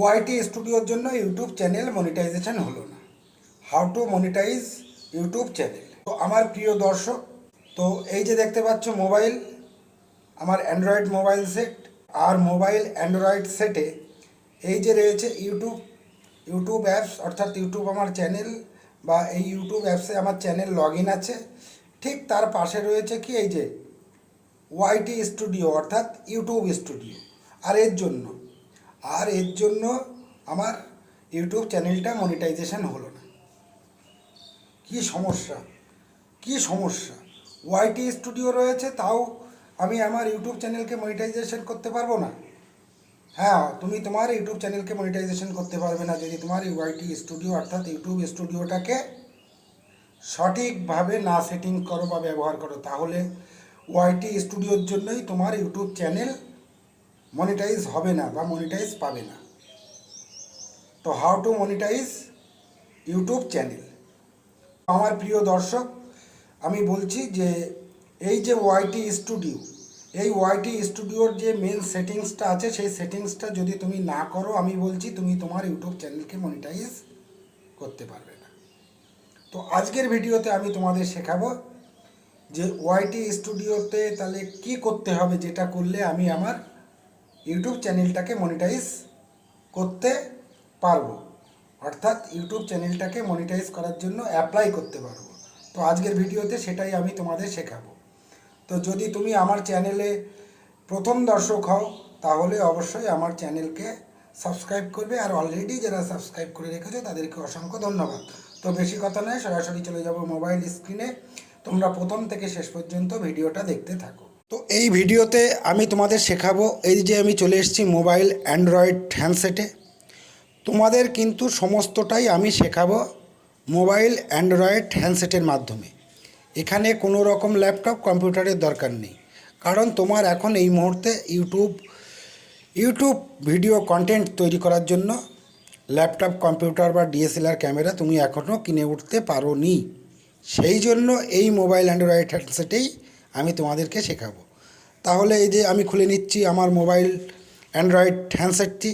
ওয়াইটি স্টুডিওর জন্য YouTube channel monetisation হলো না। How to monetise YouTube channel তো আমার প্রিয় দর্শক, তো এই যে দেখতে পাচ্ছ মোবাইল আমার অ্যান্ড্রয়েড মোবাইল সেট আর মোবাইল অ্যান্ড্রয়েড সেটে এই যে রয়েছে ইউটিউব ইউটিউব অ্যাপস অর্থাৎ ইউটিউব আমার চ্যানেল বা এই ইউটিউব অ্যাপসে আমার চ্যানেল লগ আছে। ঠিক তার পাশে রয়েছে কি? এই যে ওয়াইটি স্টুডিও অর্থাৎ ইউটিউব স্টুডিও আর এর জন্য আর এর জন্য আমার ইউটিউব চ্যানেলটা মনিটাইজেশন হলো না। কি সমস্যা? কি সমস্যা? ওয়াইটি স্টুডিও রয়েছে, তাও আমি আমার ইউটিউব চ্যানেলকে মনিটাইজেশন করতে পারব না? হ্যাঁ তুমি তোমার ইউটিউব চ্যানেলকে মনিটাইজেশন করতে পারবে না যদি তোমার ওয়াইটি স্টুডিও অর্থাৎ ইউটিউব স্টুডিওটাকে সঠিকভাবে না সেটিং করো বা ব্যবহার করো, তাহলে ওয়াইটি স্টুডিওর জন্যই তোমার ইউটিউব চ্যানেল মনিটাইজ হবে না বা মনিটাইজ পাবে না। তো how to monetise YouTube channel আমার প্রিয় দর্শক, আমি বলছি যে এই যে ওয়াইটি স্টুডিও এই ওয়াইটি স্টুডিওর যে মেন সেটিংসটা আছে, সেই সেটিংসটা যদি তুমি না করো, আমি বলছি তুমি তোমার ইউটিউব চ্যানেলকে মনিটাইজ করতে পারবে না। তো আজকের ভিডিওতে আমি তোমাদের শেখাবো যে ওয়াইটি স্টুডিওতে তাহলে কি করতে হবে, যেটা করলে আমি আমার ইউটিউব চ্যানেলটাকে মনিটাইজ করতে পারব। অর্থাৎ ইউটিউব চ্যানেলটাকে মনিটাইজ করার জন্য অ্যাপ্লাই করতে পারব। তো আজকের ভিডিওতে সেটাই আমি তোমাদের শেখাবো। তো যদি তুমি আমার চ্যানেলে প্রথম দর্শক হও, তাহলে অবশ্যই আমার চ্যানেলকে সাবস্ক্রাইব করবে। আর অলরেডি যারা সাবস্ক্রাইব করে রেখেছো, তাদেরকে অসংখ্য ধন্যবাদ। তো বেশি কথা নয়, সরাসরি চলে যাব মোবাইল স্ক্রিনে তোমরা প্রথম থেকে শেষ পর্যন্ত ভিডিওটা দেখতে থাকো। তো এই ভিডিওতে আমি তোমাদের শেখাবো এই যে আমি চলে এসেছি মোবাইল অ্যান্ড্রয়েড হ্যান্ডসেটে। তোমাদের কিন্তু সমস্তটাই আমি শেখাবো মোবাইল অ্যান্ড্রয়েড হ্যান্ডসেটের মাধ্যমে। এখানে কোনো রকম ল্যাপটপ, কম্পিউটারের দরকার নেই। কারণ তোমার এখন এই মুহূর্তে ইউটিউব ইউটিউব ভিডিও কন্টেন্ট তৈরি করার জন্য ল্যাপটপ, কম্পিউটার বা ডিএসএলআর ক্যামেরা তুমি এখনও কিনে উঠতে পারো নি সেই জন্য এই মোবাইল অ্যান্ড্রয়েড হ্যান্ডসেটেই আমি তোমাদেরকে শেখাবো। তাহলে এই যে আমি খুলে নিচ্ছি আমার মোবাইল অ্যান্ড্রয়েড হ্যান্ডসেটটি।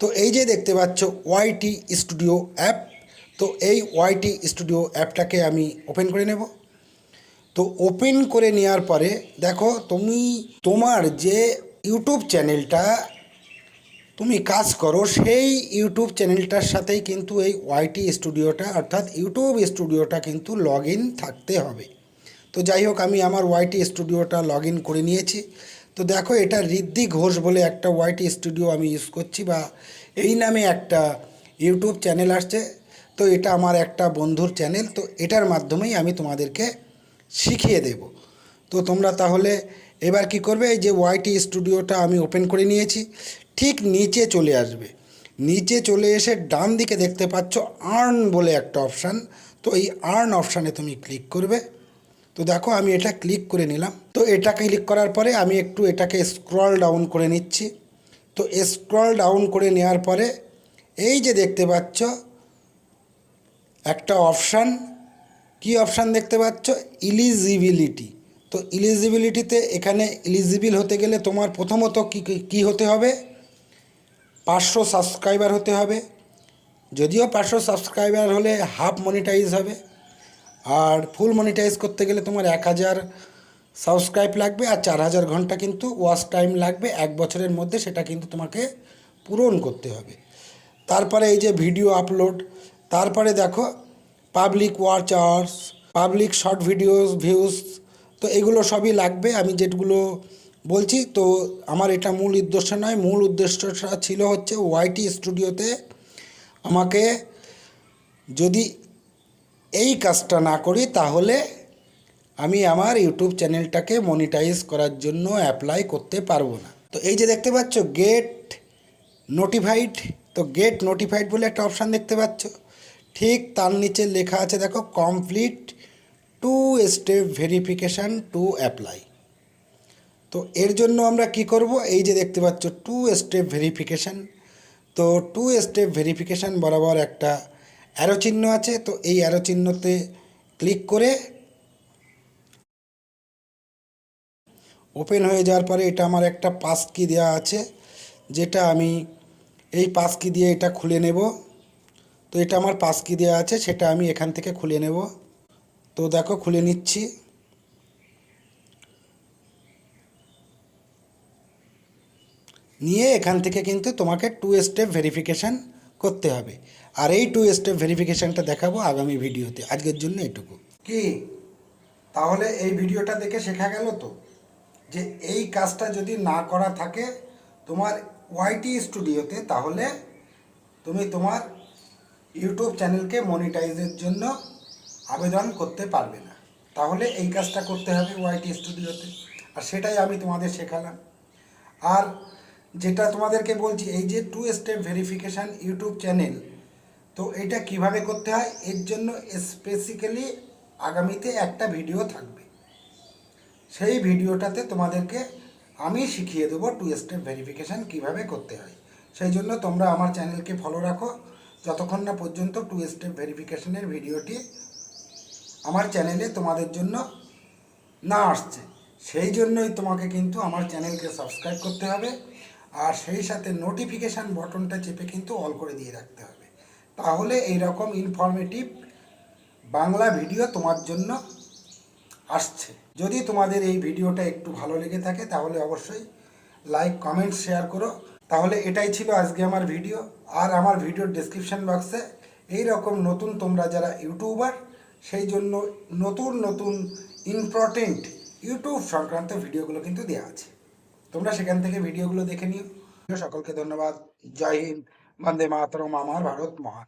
তো এই যে দেখতে পাচ্ছ ওয়াইটি স্টুডিও অ্যাপ, তো এই ওয়াইটি স্টুডিও অ্যাপটাকে আমি ওপেন করে নেব। তো ওপেন করে নেওয়ার পরে দেখো তুমি, তোমার যে ইউটিউব চ্যানেলটা তুমি কাজ করো, সেই ইউটিউব চ্যানেলটার সাথেই কিন্তু এই ওয়াইটি স্টুডিওটা, অর্থাৎ ইউটিউব স্টুডিওটা কিন্তু লগ থাকতে হবে। তো যাই হোক আমি আমার ওয়াইটি স্টুডিওটা লগ ইন করে নিয়েছি। তো দেখো, এটা ঋদ্ধি ঘোষ বলে একটা ওয়াইটি স্টুডিও আমি ইউজ করছি বা এই নামে একটা ইউটিউব চ্যানেল আসছে। তো এটা আমার একটা বন্ধুর চ্যানেল তো এটার মাধ্যমেই আমি তোমাদেরকে শিখিয়ে দেব। তো তোমরা তাহলে এবার কি করবে, এই যে ওয়াইটি স্টুডিওটা আমি ওপেন করে নিয়েছি, ঠিক নিচে চলে আসবে। নিচে চলে এসে ডান দিকে দেখতে পাচ্ছ আর্ন বলে একটা অপশান তো এই আর্ন অপশানে তুমি ক্লিক করবে। তো দেখো, আমি এটা ক্লিক করে নিলাম। তো এটা ক্লিক করার পরে আমি একটু এটাকে স্ক্রল ডাউন করে নিচ্ছি। তো স্ক্রল ডাউন করে নেওয়ার পরে এই যে দেখতে পাচ্ছ, একটা অপশান কি অপশান দেখতে পাচ্ছ? ইলিজিবিলিটি তো ইলিজিবিলিটিতে এখানে ইলিজিবল হতে গেলে তোমার প্রথমত কি কি হতে হবে? পাঁচশো সাবস্ক্রাইবার হতে হবে। যদিও পাঁচশো সাবস্ক্রাইবার হলে হাফ মনিটাইজ হবে। আর ফুল মনিটাইজ করতে গেলে তোমার এক হাজার সাবস্ক্রাইব লাগবে আর চার হাজার ঘণ্টা কিন্তু ওয়াচ টাইম লাগবে। এক বছরের মধ্যে সেটা কিন্তু তোমাকে পূরণ করতে হবে। তারপরে এই যে ভিডিও আপলোড তারপরে দেখো public watch hours public short videos views তো এগুলো সবই লাগবে। আমি যেগুলো বলছি, তো আমার এটা মূল উদ্দেশ্য নয়। মূল উদ্দেশ্যটা ছিল হচ্ছে ওয়াইটি স্টুডিওতে আমাকে যদি এই কাজটা না করি, তাহলে আমি আমার ইউটিউব চ্যানেলটাকে মনিটাইজ করার জন্য অ্যাপ্লাই করতে পারব না। তো এই যে দেখতে পাচ্ছ গেট নোটিফাইড তো গেট নোটিফাইড বলে একটা অপশান দেখতে পাচ্ছ। ঠিক তার নিচে লেখা আছে, দেখো complete two step verification to apply তো এর জন্য আমরা কি করব? এই যে দেখতে পাচ্ছ টু স্টেপ ভেরিফিকেশান তো টু স্টেপ ভেরিফিকেশান বরাবর একটা অ্যারো চিহ্ন আছে, তো এই অ্যারো চিহ্নতে ক্লিক করে ওপেন হয়ে যাওয়ার পরে এটা আমার একটা পাস কি দেওয়া আছে, যেটা আমি এই পাস কি দিয়ে এটা খুলে নেব। তো এটা আমার পাস কি দেওয়া আছে, সেটা আমি এখান থেকে খুলে নেব। তো দেখো, খুলে নিচ্ছি। নিয়ে এখান থেকে কিন্তু তোমাকে টু স্টেপ ভেরিফিকেশান করতে হবে। আর এই টু স্টেপ ভেরিফিকেশানটা দেখাবো আগামী ভিডিওতে। আজকের জন্য এটুকু। কি? তাহলে এই ভিডিওটা দেখে শেখা গেল তো? যে এই কাজটা যদি না করা থাকে, তোমার ওয়াইটি স্টুডিওতে তাহলে তুমি তোমার ইউটিউব চ্যানেলকে মনিটাইজের জন্য আবেদন করতে পারবে না। তাহলে এই কাজটা করতে হবে ওয়াইটি স্টুডিওতে আর সেটাই আমি তোমাদের শেখালাম। আর যেটা তোমাদেরকে বলছি, এই যে two step verification YouTube channel তো এটা কীভাবে করতে হয়? এর জন্য স্পেসিক্যালি আগামীতে একটা ভিডিও থাকবে। সেই ভিডিওটাতে তোমাদেরকে আমি শিখিয়ে দেবো টু স্টেপ ভেরিফিকেশান কীভাবে করতে হয়। সেই জন্য তোমরা আমার চ্যানেলকে ফলো রাখো। যতক্ষণ না পর্যন্ত টু স্টেপ ভেরিফিকেশানের ভিডিওটি আমার চ্যানেলে তোমাদের জন্য না আসছে, সেই জন্যই তোমাকে কিন্তু আমার চ্যানেলকে সাবস্ক্রাইব করতে হবে। আর সেই সাথে নোটিফিকেশান বটনটা চেপে কিন্তু অল করে দিয়ে রাখতে হবে। তাহলে এই রকম ইনফরমেটিভ বাংলা ভিডিও তোমার জন্য আসছে। যদি তোমাদের এই ভিডিওটা একটু ভালো লেগে থাকে, তাহলে অবশ্যই লাইক কমেন্ট শেয়ার করো। তাহলে এটাই ছিল আজকে আমার ভিডিও আর আমার ভিডিওর ডেসক্রিপশন বক্সে এই রকম নতুন তোমরা যারা ইউটিউবার সেই জন্য নতুন নতুন ইম্পর্টেন্ট ইউটিউব সংক্রান্ত ভিডিওগুলো কিন্তু দেওয়া আছে। তোমরা সেখান থেকে ভিডিওগুলো দেখে নিও। সকলকে ধন্যবাদ। জয় হিন্দ। বন্দে মাতরম আমার ভারত মহান